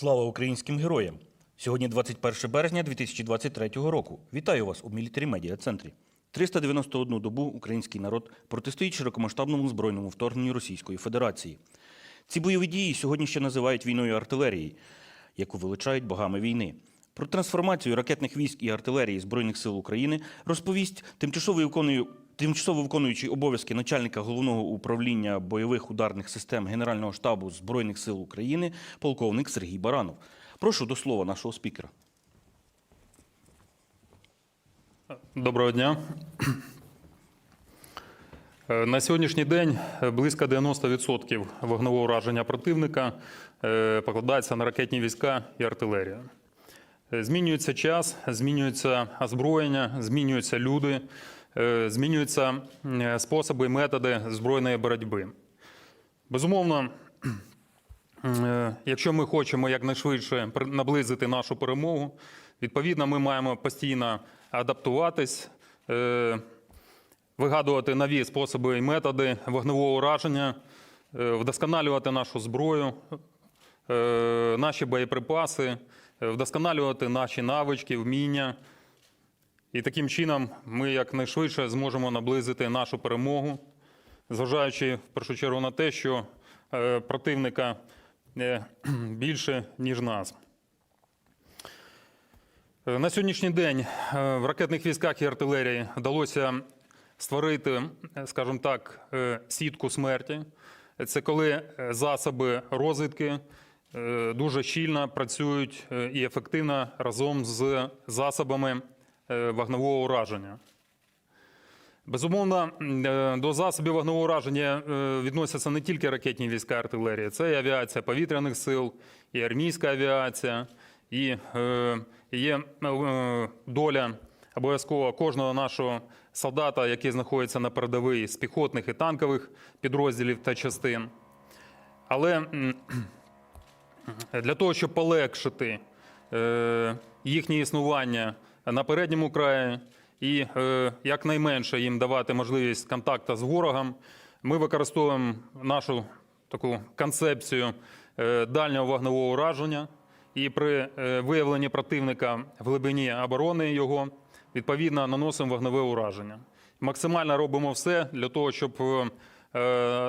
Слава українським героям! Сьогодні 21 березня 2023 року. Вітаю вас у Мілітарі Медіа Центрі. 391 добу український народ протистоїть широкомасштабному збройному вторгненню Російської Федерації. Ці бойові дії сьогодні ще називають війною артилерії, яку величають богами війни. Про трансформацію ракетних військ і артилерії Збройних сил України розповість тимчасово виконує Тимчасово виконуючий обов'язки начальника головного управління бойових ударних систем Генерального штабу Збройних сил України полковник Сергій Баранов. Прошу до слова нашого спікера. Доброго дня. Е, На сьогоднішній день е, близько 90% вогневого ураження противника е, покладається на ракетні війська і артилерію. Змінюється час, змінюється озброєння, змінюються люди, змінюються е, способи і методи збройної боротьби. Безумовно, Е, Якщо ми хочемо якнайшвидше наблизити нашу перемогу, відповідно, ми маємо постійно адаптуватись, е, вигадувати нові способи і методи вогневого ураження, вдосконалювати нашу зброю, наші боєприпаси, вдосконалювати наші навички, вміння. І таким чином ми якнайшвидше зможемо наблизити нашу перемогу, зважаючи в першу чергу на те, що е, противника е, більше, ніж нас. Е, На сьогоднішній день в ракетних військах і артилерії вдалося створити, скажімо так, сітку смерті. Це коли засоби розвідки дуже щільно працюють і ефективно разом з засобами вогневого ураження. Безумовно, е, до засобів вогневого ураження е, відносяться не тільки ракетні війська і артилерія, це і авіація повітряних сил, і армійська авіація, і е, є е, доля обов'язково кожного нашого солдата, який знаходиться на передовій з піхотних і танкових підрозділів та частин. Але для того, щоб полегшити е, їхнє існування на передньому краї і е, якнайменше їм давати можливість контакту з ворогом, ми використовуємо нашу таку концепцію е, дальнього вогневого ураження. І при е, виявленні противника в глибині оборони його відповідно наносимо вогневе ураження. Максимально робимо все для того, щоб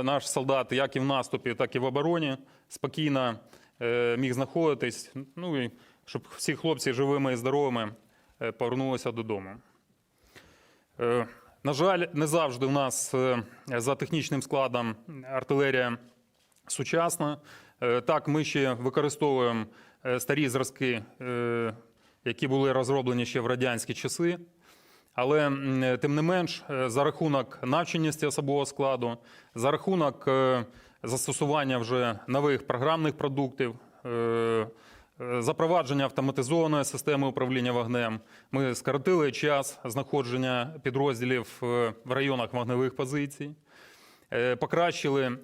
наш солдат, як і в наступі, так і в обороні, спокійно міг знаходитись. Ну і щоб всі хлопці живими і здоровими повернулися додому. Е, На жаль, не завжди у нас е, за технічним складом артилерія сучасна. Е, Так, ми ще використовуємо е, старі зразки, е, які були розроблені ще в радянські часи. Але е, тим не менш, е, за рахунок навченості особового складу, за рахунок е, застосування вже нових програмних продуктів, е, е, запровадження автоматизованої системи управління вогнем, ми скоротили час знаходження підрозділів е, в районах вогневих позицій, е, покращили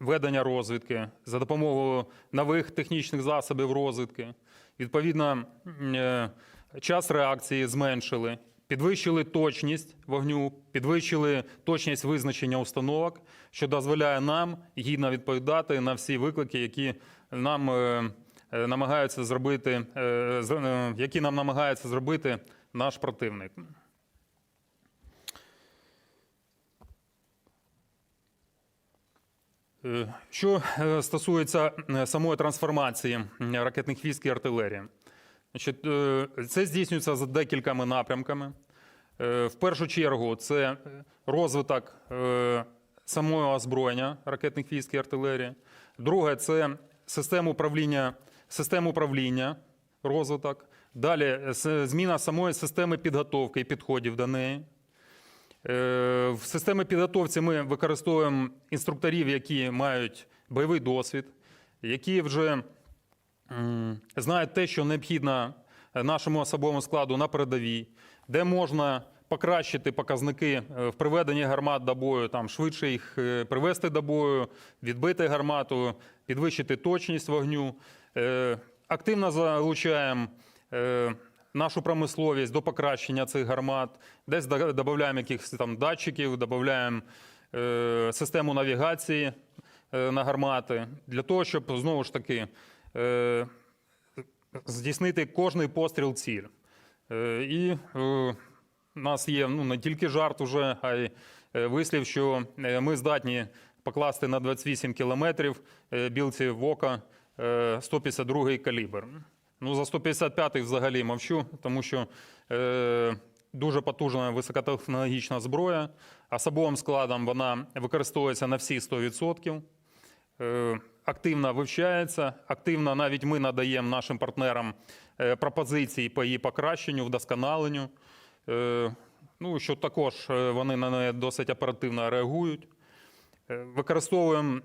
ведення розвідки за допомогою нових технічних засобів розвідки. Відповідно, е, час реакції зменшили, підвищили точність вогню, підвищили точність визначення установок, що дозволяє нам гідно відповідати на всі виклики, які нам е, е, намагаються зробити, е, е, які нам намагається зробити наш противник. Е, Що е, стосується е, самої трансформації ракетних військ і артилерії, е, це здійснюється за декількома напрямками. Е, В першу чергу, це е, розвиток е, самого озброєння ракетних військ і артилерії. Друге, це система управління, система управління розвиток. Далі е, зміна самої системи підготовки і підходів до неї. Е, В системі підготовці ми використовуємо інструкторів, які мають бойовий досвід, які вже знають те, що необхідно нашому особовому складу на передовій, де можна покращити показники е, в приведенні гармат до бою, там швидше їх е, привести до бою, відбити гармату, підвищити точність вогню. Е, Активно залучаємо е, нашу промисловість до покращення цих гармат, десь додаємо якихось там датчиків, додаємо е, систему навігації на гармати для того, щоб знову ж таки здійснити кожний постріл ціль. І у нас є ну, не тільки жарт уже, а й вислів, що ми здатні покласти на 28 кілометрів білці в око 152-й калібр. Ну, за 155-й взагалі мовчу, тому що е, дуже потужна високотехнологічна зброя. Особовим складом вона використовується на всі 100%. Е, Активно вивчається, активно навіть ми надаємо нашим партнерам е, пропозиції по її покращенню, вдосконаленню. Е, Ну, що також е, вони на неї досить оперативно реагують. Е, Використовуємо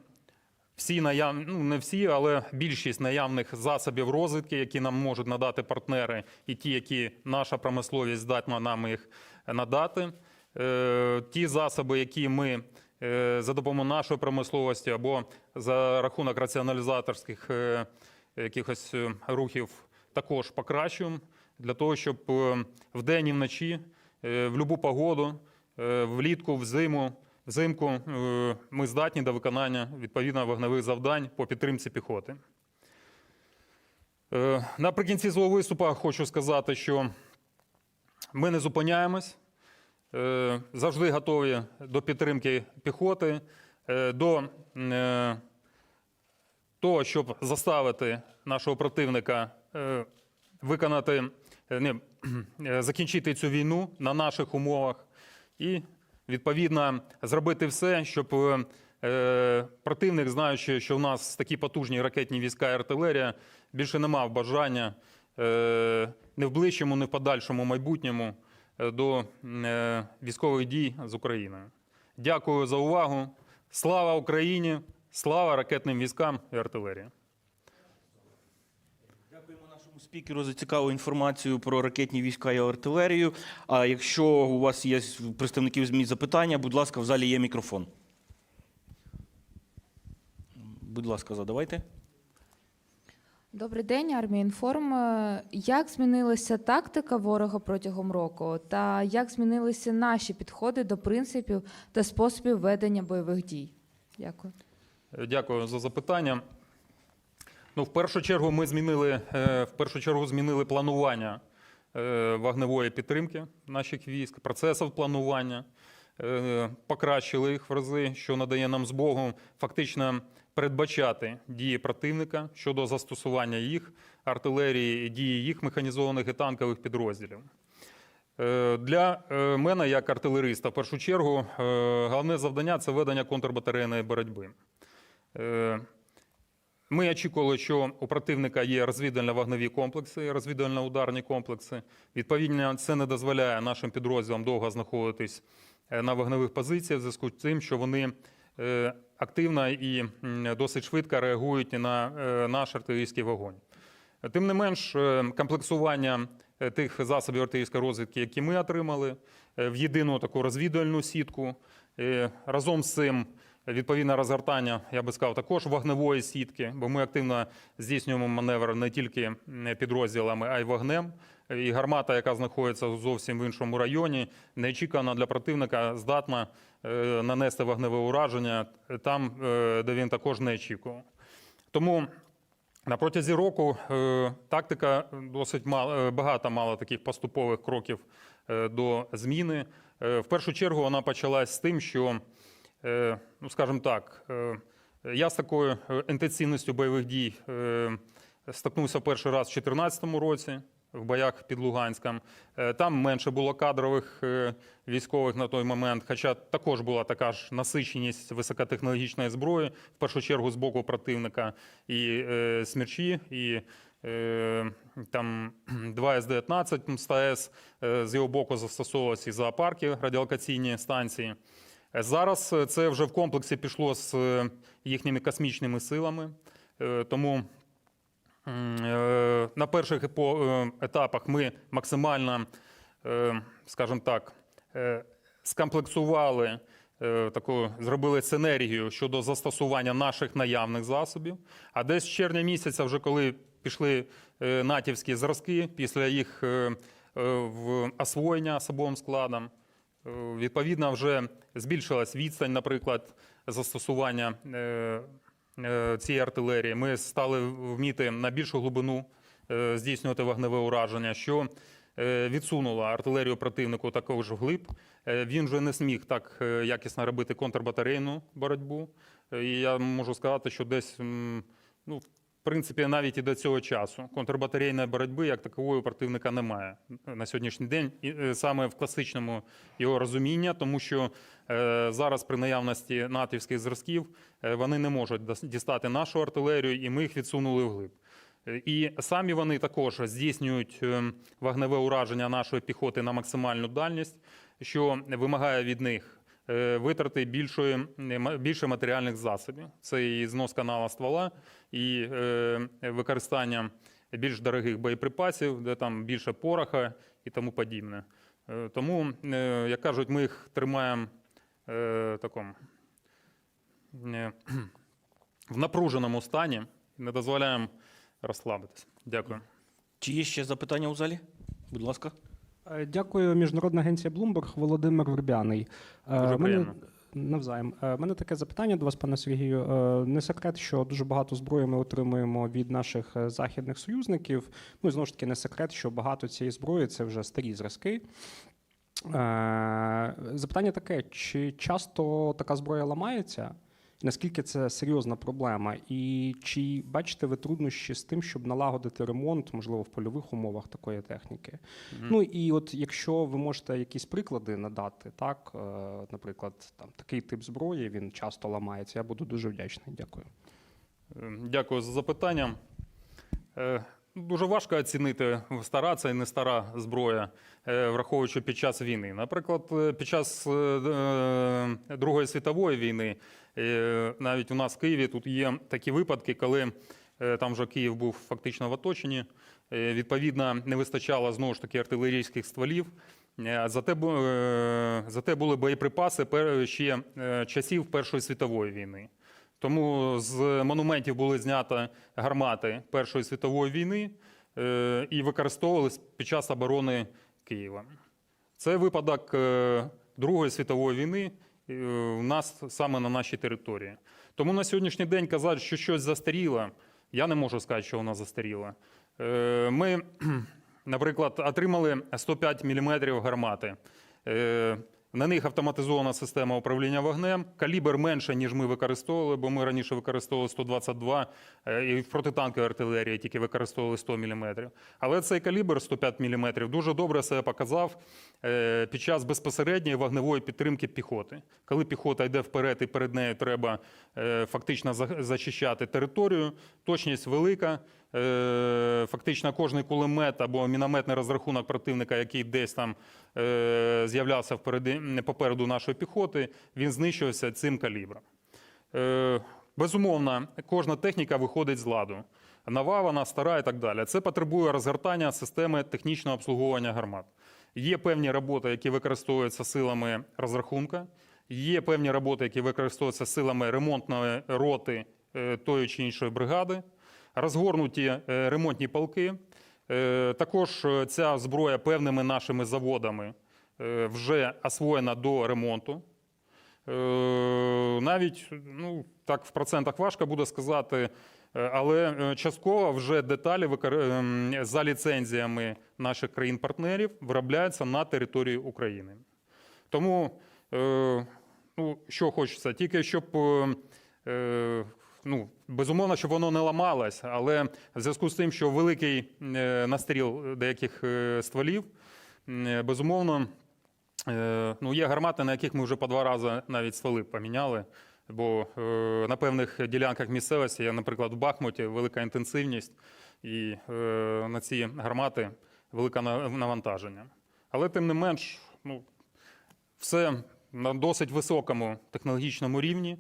всі наяв... ну не всі, але більшість наявних засобів розвідки, які нам можуть надати партнери, і ті, які наша промисловість здатна нам їх надати. Е, Ті засоби, які ми е, за допомогою нашої промисловості або за рахунок раціоналізаторських е, якихось рухів, також покращуємо для того, щоб вдень і вночі, в будь-яку погоду, влітку, взиму, взимку е, ми здатні до виконання відповідно вогневих завдань по підтримці піхоти. Е, Наприкінці свого виступу хочу сказати, що ми не зупиняємось, е, завжди готові до підтримки піхоти, до того, щоб заставити нашого противника виконати, не, закінчити цю війну на наших умовах і відповідно зробити все, щоб е, противник, знаючи, що в нас такі потужні ракетні війська і артилерія, більше не мав бажання е, не в ближчому, не в подальшому майбутньому е, до е, військових дій з Україною. Дякую за увагу. Слава Україні! Слава ракетним військам і артилерії! Дякуємо нашому спікеру за цікаву інформацію про ракетні війська і артилерію. А якщо у вас є представників ЗМІ запитання, будь ласка, в залі є мікрофон. Будь ласка, задавайте. Добрий день, армія інформ. Як змінилася тактика ворога протягом року, та як змінилися наші підходи до принципів та способів ведення бойових дій? Дякую. Дякую за запитання. Ну, в першу чергу ми змінили, е, в першу чергу змінили планування е, вогневої підтримки наших військ, процесів планування, е, покращили їх в рази, що надає нам змогу фактично передбачати дії противника щодо застосування їх артилерії, дії їх механізованих і танкових підрозділів. Для мене, як артилериста, в першу чергу, головне завдання це ведення контрбатарейної боротьби. Ми очікували, що у противника є розвідувально-вогневі комплекси, розвідувально-ударні комплекси. Відповідно, це не дозволяє нашим підрозділам довго знаходитись е, на вогневих позиціях, в зв'язку з тим, що вони е, активно і досить швидко реагують на е, наш артилерійський вогонь. Тим не менш, комплексування тих засобів артилерійської розвідки, які ми отримали, в єдину таку розвідувальну сітку. Разом з цим відповідне розгортання, я би сказав, також вогневої сітки, бо ми активно здійснюємо маневр не тільки підрозділами, а й вогнем. І гармата, яка знаходиться зовсім в іншому районі, неочікувано для противника здатна е, нанести вогневе ураження там, е, де він також не очікував. Тому на протязі року е, тактика досить мало, багато мала таких поступових кроків до зміни. В першу чергу вона почалась з тим, що, ну скажімо так, е, я з такою е, інтенсивністю бойових дій е, стикнувся перший раз в 2014 році. В боях під Луганськом. Е, Там менше було кадрових е, військових на той момент, хоча також була така ж насиченість високотехнологічної зброї, в першу чергу з боку противника, і е, смерчі, і е, там 2 С-19 МСТС, е, з його боку застосовувалися і зоопарки, радіолокаційні станції. Зараз е, це вже в комплексі пішло з е, їхніми космічними силами, Е, тому На перших етапах ми максимально, скажімо так, скомплексували таку, зробили синергію щодо застосування наших наявних засобів. А десь з червня місяця, вже коли пішли натівські зразки, після їх освоєння особовим складом, відповідно, вже збільшилась відстань, наприклад, застосування е, е, цієї артилерії. Ми стали вміти на більшу глибину е, здійснювати вогневе ураження, що е, відсунула артилерію противнику також вглиб. Е, Він вже не зміг так е, якісно робити контрбатарейну боротьбу. Е, І я можу сказати, що десь, ну, принципі, навіть і до цього часу контрбатарейної боротьби як такової противника немає на сьогоднішній день, і е, саме в класичному його розуміння, тому що е, зараз при наявності натівських зразків е, вони не можуть дістати нашу артилерію, і ми їх відсунули вглиб. І самі вони також здійснюють вогневе ураження нашої піхоти на максимальну дальність, що вимагає від них витрати більшої, е, більше матеріальних засобів. Це і знос канала ствола, і е, використання більш дорогих боєприпасів, де там більше пороха і тому подібне. Е, Тому, е, як кажуть, ми їх тримаємо е, такому е, в напруженому стані не дозволяємо розслабитися. Дякую. Чи є ще запитання у залі? Будь ласка. Е, Дякую, Міжнародна агенція Bloomberg, Володимир Вербяний. Е, Дуже в. Навзаєм. Е, в мене таке запитання до вас, пане Сергію. Е, Не секрет, що дуже багато зброї ми отримуємо від наших е, західних союзників. Ну і знову ж таки, не секрет, що багато цієї зброї це вже старі зразки. Е, Запитання таке: чи часто така зброя ламається? Наскільки це серйозна проблема? І чи бачите ви труднощі з тим, щоб налагодити ремонт, можливо, в польових умовах такої техніки? Ну і от якщо ви можете якісь приклади надати, так, е, наприклад, там такий тип зброї він часто ламається. Я буду дуже вдячний. Дякую. Е, Дякую за запитання. Е, Дуже важко оцінити, стара це і не стара зброя, враховуючи під час війни. Наприклад, під час Другої світової війни, навіть у нас в Києві тут є такі випадки, коли е, там вже Київ був фактично в оточенні. е, Відповідно, не вистачало знову ж таки артилерійських стволів. Е, Зате, е, зате були боєприпаси ще е, часів Першої світової війни. Тому з монументів були зняті гармати Першої світової війни е, і використовувались під час оборони Києва. Це випадок е, Другої світової війни е, в нас саме на нашій території. Тому на сьогоднішній день казати, що щось застаріло, я не можу сказати, що воно застаріло. Е, Ми, наприклад, отримали 105 мм гармати. На них автоматизована система управління вогнем. Калібр менше, ніж ми використовували, бо ми раніше використовували 122, е, і в протитанковій артилерії тільки використовували 100 мм. Але цей калібр 105 мм дуже добре себе показав е, під час безпосередньої вогневої підтримки піхоти. Коли піхота йде вперед і перед нею треба е, фактично зачищати територію, точність велика. Е, Фактично кожний кулемет або мінометний розрахунок противника, який десь там е, з'являвся попереду нашої піхоти, він знищувався цим калібром. Е, Безумовно, кожна техніка виходить з ладу. Нова, вона стара і так далі. Це потребує розгортання системи технічного обслуговування гармат. Є певні роботи, які використовуються силами розрахунка, є певні роботи, які використовуються силами ремонтної роти тої чи іншої бригади, розгорнуті е, ремонтні полки. Е, Також е, ця зброя певними нашими заводами вже освоєна до ремонту. Навіть ну так в процентах важко буде сказати, але частково вже деталі за ліцензіями наших країн-партнерів виробляються на території України. Тому, ну, що хочеться, тільки щоб. Ну, безумовно, щоб воно не ламалось, але в зв'язку з тим, що великий е, настріл деяких е, стволів, е, безумовно, Ну, є гармати, на яких ми вже по два рази навіть стволи поміняли. Бо на певних ділянках місцевості, я, наприклад, в Бахмуті велика інтенсивність, і на ці гармати велике навантаження. Але тим не менш, ну, все на досить високому технологічному рівні.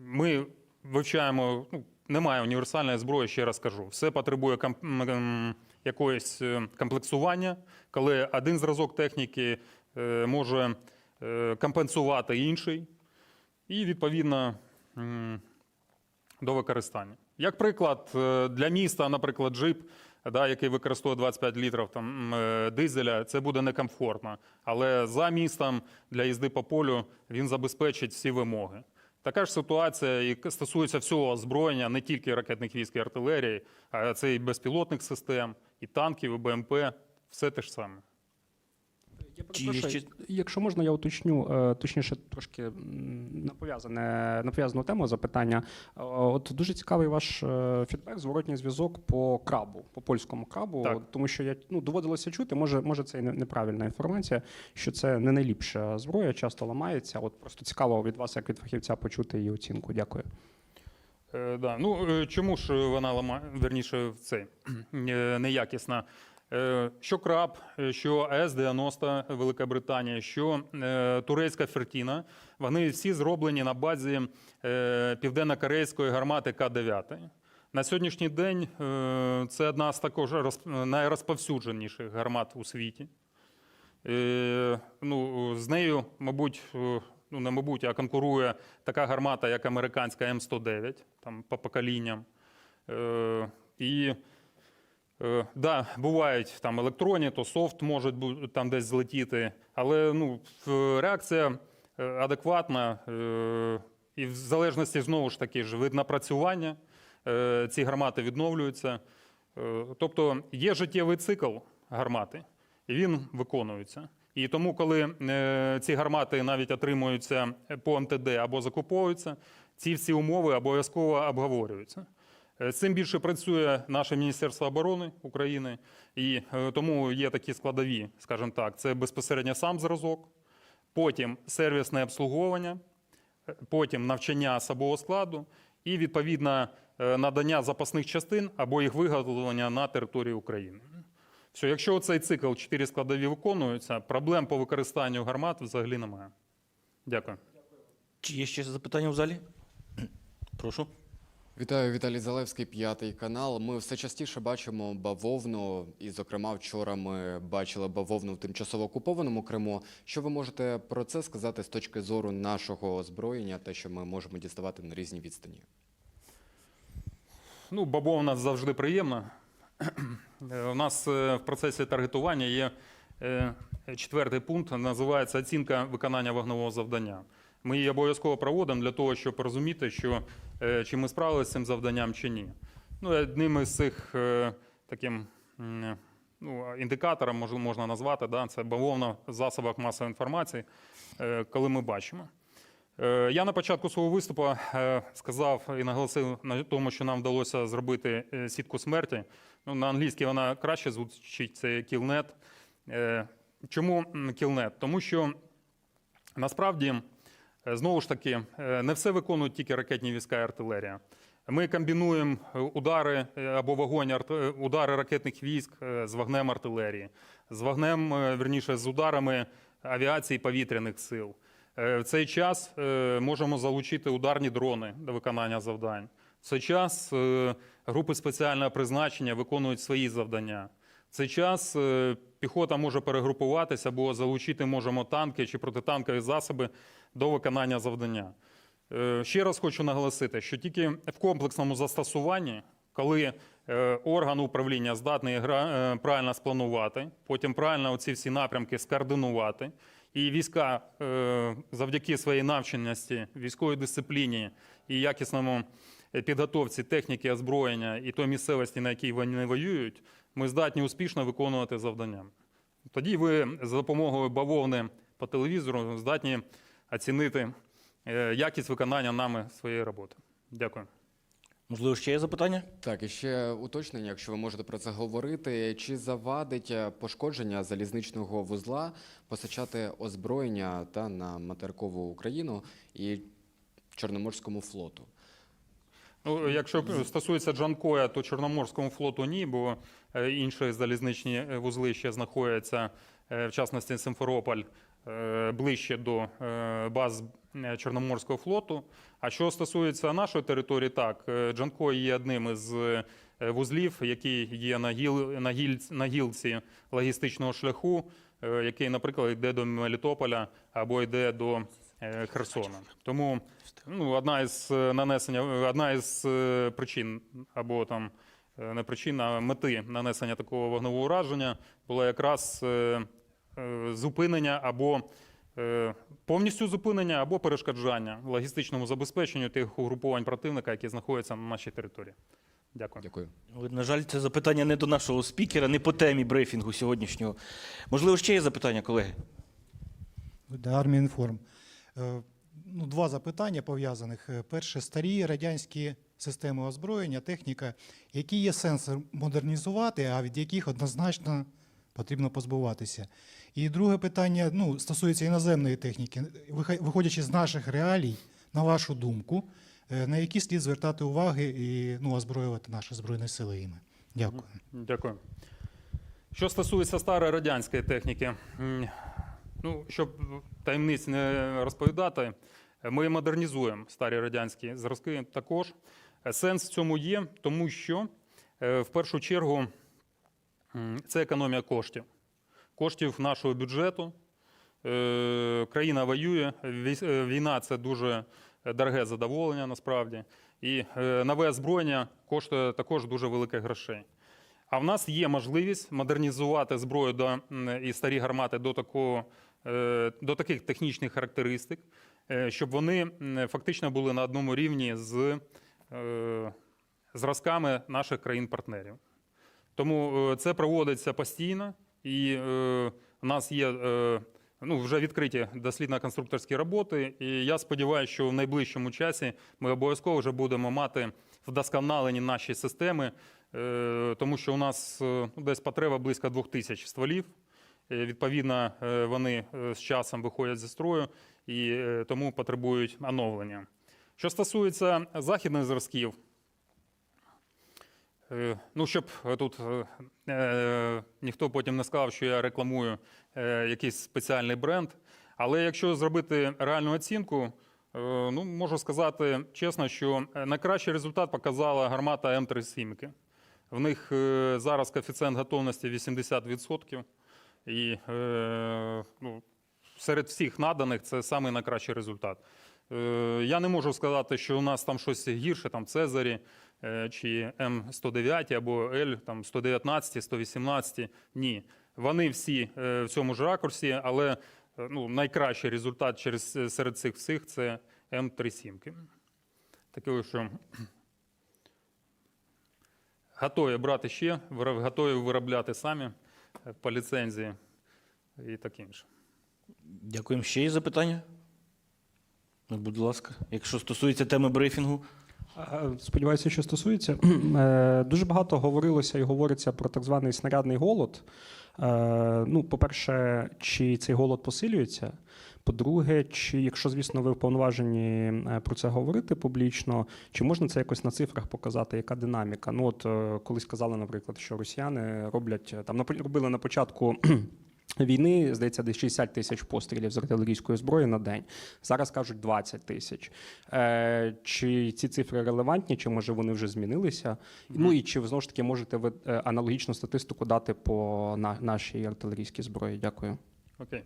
Ми вивчаємо, ну, немає універсальної зброї, ще раз кажу. Все потребує комп- якогось е, комплексування, коли один зразок техніки е, може е, компенсувати інший, і відповідно до використання. Як приклад, для міста, наприклад, джип, да, який використовує 25 літрів там, дизеля, це буде некомфортно. Але за містом для їзди по полю він забезпечить всі вимоги. Така ж ситуація і стосується всього озброєння, не тільки ракетних військ і артилерії, а це і безпілотних систем, і танків, і БМП, все те ж саме. Я Чи ще- Якщо можна, я уточню, е, точніше, трошки на пов'язане на пов'язану тему запитання. Е, От дуже цікавий ваш е, фідбек, зворотній зв'язок по крабу, по польському крабу, Так. Тому що я ну доводилося чути, може, може, це і неправильна інформація, що це не найліпша зброя, часто ламається. От просто цікаво від вас, як від фахівця, почути її оцінку. Дякую. Е, да. ну, чому ж вона лама... верніше в цей е, неякісна? Е, що краб, е, що АЕС-90 Велика Британія, що е, турецька фертіна, вони всі зроблені на базі південно-корейської гармати К-9. На сьогоднішній день це одна з також найрозповсюдженіших гармат у світі. Ну, з нею, мабуть, ну не мабуть, а конкурує така гармата, як американська М109, там по поколінням. І е, да, бувають там електронні, то софт може там десь злетіти, але ну, реакція е, адекватна, е, і в залежності знову ж таки ж від напрацювання е, ці гармати відновлюються. Тобто є життєвий цикл гармати, і він виконується. І тому, коли ці гармати навіть отримуються по МТД або закуповуються, ці всі умови обов'язково обговорюються. Е, цим більше працює наше Міністерство оборони України, і е, тому є такі складові, скажімо так, це безпосередньо сам зразок, потім сервісне обслуговування, е, потім навчання особового складу і відповідно надання запасних частин або їх виготовлення на території України. Все, якщо цей цикл чотири складові виконуються, проблем по використанню гармат взагалі немає. Дякую. Чи є ще запитання в залі? Прошу. Вітаю, Віталій Залевський, п'ятий канал. Ми все частіше бачимо бавовну, і, зокрема, вчора ми бачили бавовну в тимчасово окупованому Криму. Що ви можете про це сказати з точки зору нашого озброєння, те, що ми можемо діставати на різній відстані? Ну, бавовна завжди приємна. У нас е, в процесі таргетування є е, четвертий пункт, називається оцінка виконання вогневого завдання. Ми її обов'язково проводимо для того, щоб розуміти, що е, чи ми справилися з цим завданням чи ні. Ну, одним із цих е, таким ну, індикатором можна назвати, да, це бавовна в засобах масової інформації, е, коли ми бачимо. Я на початку свого виступу сказав і наголосив на тому, що нам вдалося зробити сітку смерті. Ну, на англійській вона краще звучить, це. Е, Чому KillNet? Тому що насправді, знову ж таки, е, не все виконують тільки ракетні війська і артилерія. Ми комбінуємо е, удари е, або вогонь, е, удари ракетних військ е, з вогнем артилерії, з вогнем, е, верніше, з ударами авіації повітряних сил. Е, В цей час е, можемо залучити ударні дрони до виконання завдань. В цей час е, групи спеціального призначення виконують свої завдання. В цей час е, піхота може перегрупуватися або залучити можемо танки чи протитанкові засоби до виконання завдання. Е, Ще раз хочу наголосити, що тільки в комплексному застосуванні, коли е, орган управління здатний е, правильно спланувати, потім правильно оці всі напрямки скоординувати, і війська завдяки своїй навченості, військовій дисципліні і якісному підготовці техніки, озброєння і той місцевості, на якій вони воюють, ми здатні успішно виконувати завдання. Тоді ви за допомогою бавовни по телевізору здатні оцінити е, якість виконання нами своєї роботи. Дякую. Можливо, ще є запитання? Так, і ще уточнення, якщо ви можете про це говорити, чи завадить е, пошкодження залізничного вузла постачати озброєння та на материкову Україну і Чорноморському флоту? Ну, якщо стосується Джанкоя, то Чорноморському флоту ні, бо е, інші залізничні вузли ще знаходяться, в частності Симферополь, ближче до е, баз е, Чорноморського флоту. А що стосується нашої території, так, е, Джанкой є одним із е, вузлів, який є на, гіл, на, гільці, на гілці логістичного шляху, е, який, наприклад, йде до Мелітополя або йде до е, Херсона. Тому ну, одна із е, нанесення, одна із е, причин або там е, не причин, а мети нанесення такого вогневого ураження була якраз е, е, зупинення або е, повністю зупинення або перешкоджання логістичному забезпеченню тих угрупувань противника, які знаходяться на нашій території. Дякую. Дякую. Але, на жаль, це запитання не до нашого спікера, не по темі брифінгу сьогоднішнього. Можливо, ще є запитання, колеги? Да, Армія інформ. Е, Ну, два запитання пов'язаних. Е, Перше, старі радянські системи озброєння, техніка, які є сенс модернізувати, а від яких однозначно потрібно позбуватися. І друге питання ну, стосується іноземної техніки. Виходячи з наших реалій, на вашу думку, е, на які слід звертати уваги і ну, озброювати наші збройні сили іми? Дякую. Дякую. Що стосується старої радянської техніки, ну, щоб таємниць не розповідати, ми модернізуємо старі радянські зразки також. Сенс в цьому є, тому що е, в першу чергу це економія коштів. Коштів нашого бюджету. Е, Країна воює, е, війна це дуже дороге задоволення насправді. І е, нове озброєння коштує також дуже великих грошей. А в нас є можливість модернізувати зброю до, і старі гармати до, такого, до таких технічних характеристик, щоб вони фактично були на одному рівні з зразками наших країн-партнерів. Тому це проводиться постійно, і е, у нас є е, ну, вже відкриті дослідно-конструкторські роботи. І я сподіваюся, що в найближчому часі ми обов'язково вже будемо мати вдосконалені наші системи, е, тому що у нас е, ну, десь потреба близько двох тисяч стволів. Е, Відповідно, е, вони з часом виходять зі строю і тому потребують оновлення. Що стосується західних зразків, Ну, щоб е, тут е, е, ніхто потім не сказав, що я рекламую е, якийсь спеціальний бренд. Але якщо зробити реальну оцінку, е, ну, можу сказати чесно, що е, найкращий результат показала гармата М37. В них е, зараз коефіцієнт готовності 80%. І е, ну, серед всіх наданих це самий найкращий результат. Е, Я не можу сказати, що у нас там щось гірше, там Цезарі е, чи М109 або Л там 119, 118. Ні. Вони всі е, в цьому ж ракурсі, але е, ну, найкращий результат через, е, серед цих всіх це М37. Таке, що готові брати ще, готові виробляти самі е, по ліцензії і таке інше. Дякуємо. Ще є запитання? Ну, будь ласка, якщо стосується теми брифінгу. Е, Сподіваюся, що стосується. Е, Дуже багато говорилося і говориться про так званий снарядний голод. Е, Ну, по-перше, чи цей голод посилюється? По-друге, чи якщо, звісно, ви вповноважені про це говорити публічно, чи можна це якось на цифрах показати, яка динаміка? Ну, от колись казали, наприклад, що росіяни роблять там робили на початку. Війни, здається, десь 60 тисяч пострілів з артилерійської зброї на день. Зараз кажуть 20 тисяч. Е, чи ці цифри релевантні, чи може вони вже змінилися? Ну і чи знову ж таки можете ви е, аналогічну статистику дати по на, нашій артилерійській зброї? Дякую. Окей.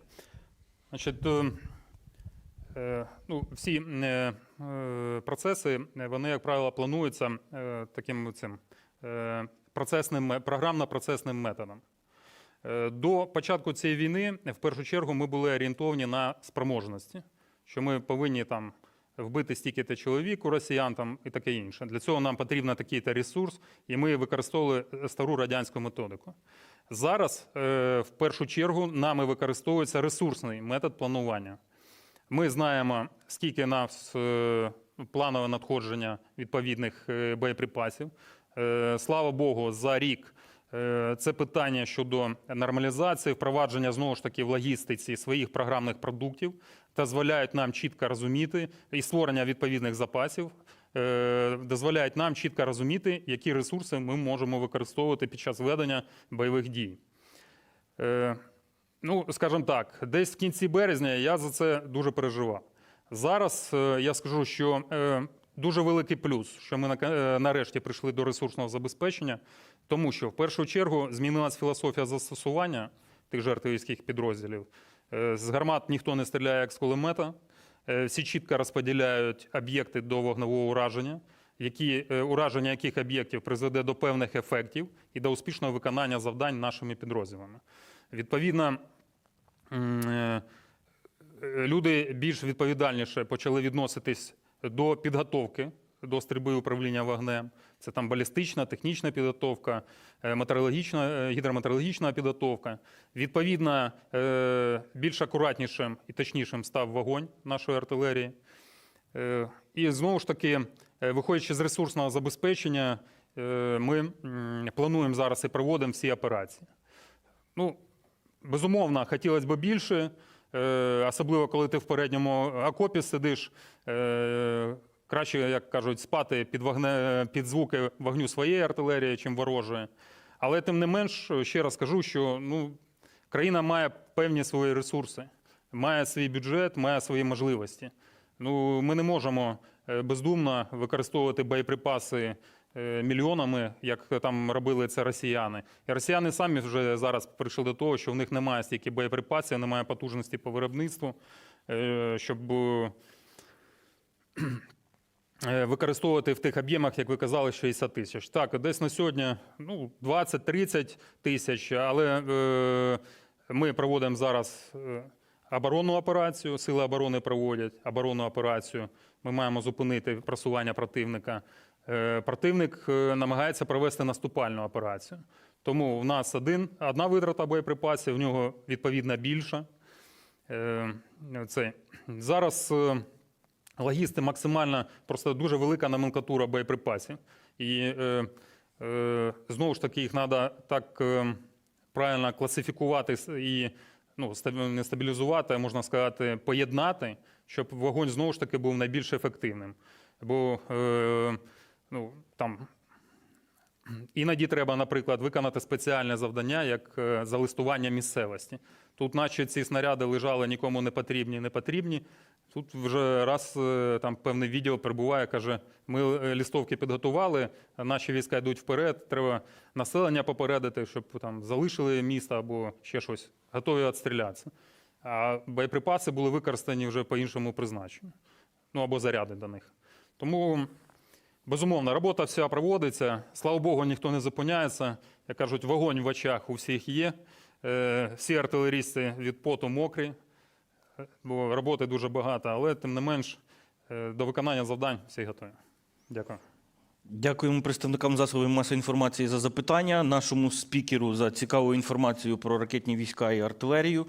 Значить, е, е, ну, всі е, е, процеси, вони, як правило, плануються е, таким цим е, процесним, програмно-процесним методом. Е, До початку цієї війни, в першу чергу, ми були орієнтовані на спроможності, що ми повинні там вбити стільки-то чоловік у росіян там, і таке інше. Для цього нам потрібен такий-то ресурс, і ми використовували стару радянську методику. Зараз, е, в першу чергу, нами використовується ресурсний метод планування. Ми знаємо, скільки нас е, планове надходження відповідних боєприпасів. Слава Богу, за рік це питання щодо нормалізації, впровадження знову ж таки в логістиці своїх програмних продуктів дозволяють нам чітко розуміти і створення відповідних запасів. е, Дозволяють нам чітко розуміти, які ресурси ми можемо використовувати під час ведення бойових дій. Е, Ну, скажімо так, десь в кінці березня я за це дуже переживав. Зараз е, я скажу, що е, дуже великий плюс, що ми е, нарешті прийшли до ресурсного забезпечення, тому що в першу чергу змінилась філософія застосування тих же артилерійських підрозділів. Е, З гармат ніхто не стріляє як з кулемета. Е, Всі чітко розподіляють об'єкти до вогневого ураження, які, ураження яких об'єктів призведе до певних ефектів і до успішного виконання завдань нашими підрозділами. Відповідно, люди більш відповідальніше почали відноситись до підготовки до стрільби управління вогнем. Це там балістична, технічна підготовка, е, метеорологічна, е, гідрометеорологічна підготовка. Відповідно, е, більш акуратнішим і точнішим став вогонь нашої артилерії. І знову ж таки, виходячи з ресурсного забезпечення, ми плануємо зараз і проводимо всі операції. Ну, безумовно, хотілося б більше, особливо коли ти в передньому окопі сидиш. е, Краще, як кажуть, спати під, вогне, під звуки вогню своєї артилерії, чим ворожої. Але тим не менш, ще раз кажу, що ну, країна має певні свої ресурси, має свій бюджет, має свої можливості. Ну, ми не можемо е, бездумно використовувати боєприпаси е, мільйонами, як там робили це росіяни. І росіяни самі вже зараз прийшли до того, що в них немає стільки боєприпасів, немає потужності по виробництву, е, щоб е, е, використовувати в тих об'ємах, як ви казали, 60 тисяч. Так, десь на сьогодні ну, 20-30 тисяч, але е, ми проводимо зараз е, оборонну операцію, сили оборони проводять оборонну операцію. Ми маємо зупинити просування противника. Е, Противник е, намагається провести наступальну операцію. Тому в нас один, одна витрата боєприпасів, в нього відповідно більша. Е, Це. Зараз логісти максимально, просто дуже велика номенклатура боєприпасів. І знову ж таки їх треба так правильно класифікувати і ну, не стабілізувати, а можна сказати, поєднати, щоб вогонь знову ж таки був найбільш ефективним. Бо ну, там Іноді треба, наприклад, виконати спеціальне завдання, як е, залистування місцевості. Тут, наче ці снаряди лежали нікому не потрібні, не потрібні. Тут вже раз е, там певне відео прибуває, каже: ми е, лістовки підготували, наші війська йдуть вперед. Треба населення попередити, щоб там залишили місто або ще щось, готові відстрілятися. А боєприпаси були використані вже по іншому призначенню, ну або заряди до них. Тому Безумовно, робота вся проводиться. Слава Богу, ніхто не зупиняється. Як кажуть, вогонь в очах у всіх є. Е, Всі артилерісти від поту мокрі, бо роботи дуже багато, але тим не менш е, до виконання завдань всі готові. Дякую. Дякуємо представникам засобів масової інформації за запитання, нашому спікеру за цікаву інформацію про ракетні війська і артилерію.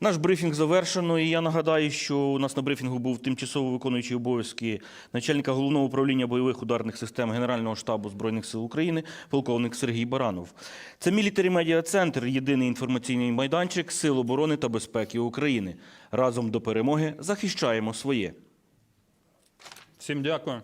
Наш брифінг завершено, і я нагадаю, що у нас на брифінгу був тимчасово виконуючий обов'язки начальника головного управління бойових ударних систем Генерального штабу Збройних сил України, полковник Сергій Баранов. Це Мілітарі Медіа Центр, єдиний інформаційний майданчик Сил оборони та безпеки України. Разом до перемоги захищаємо своє. Всім дякую.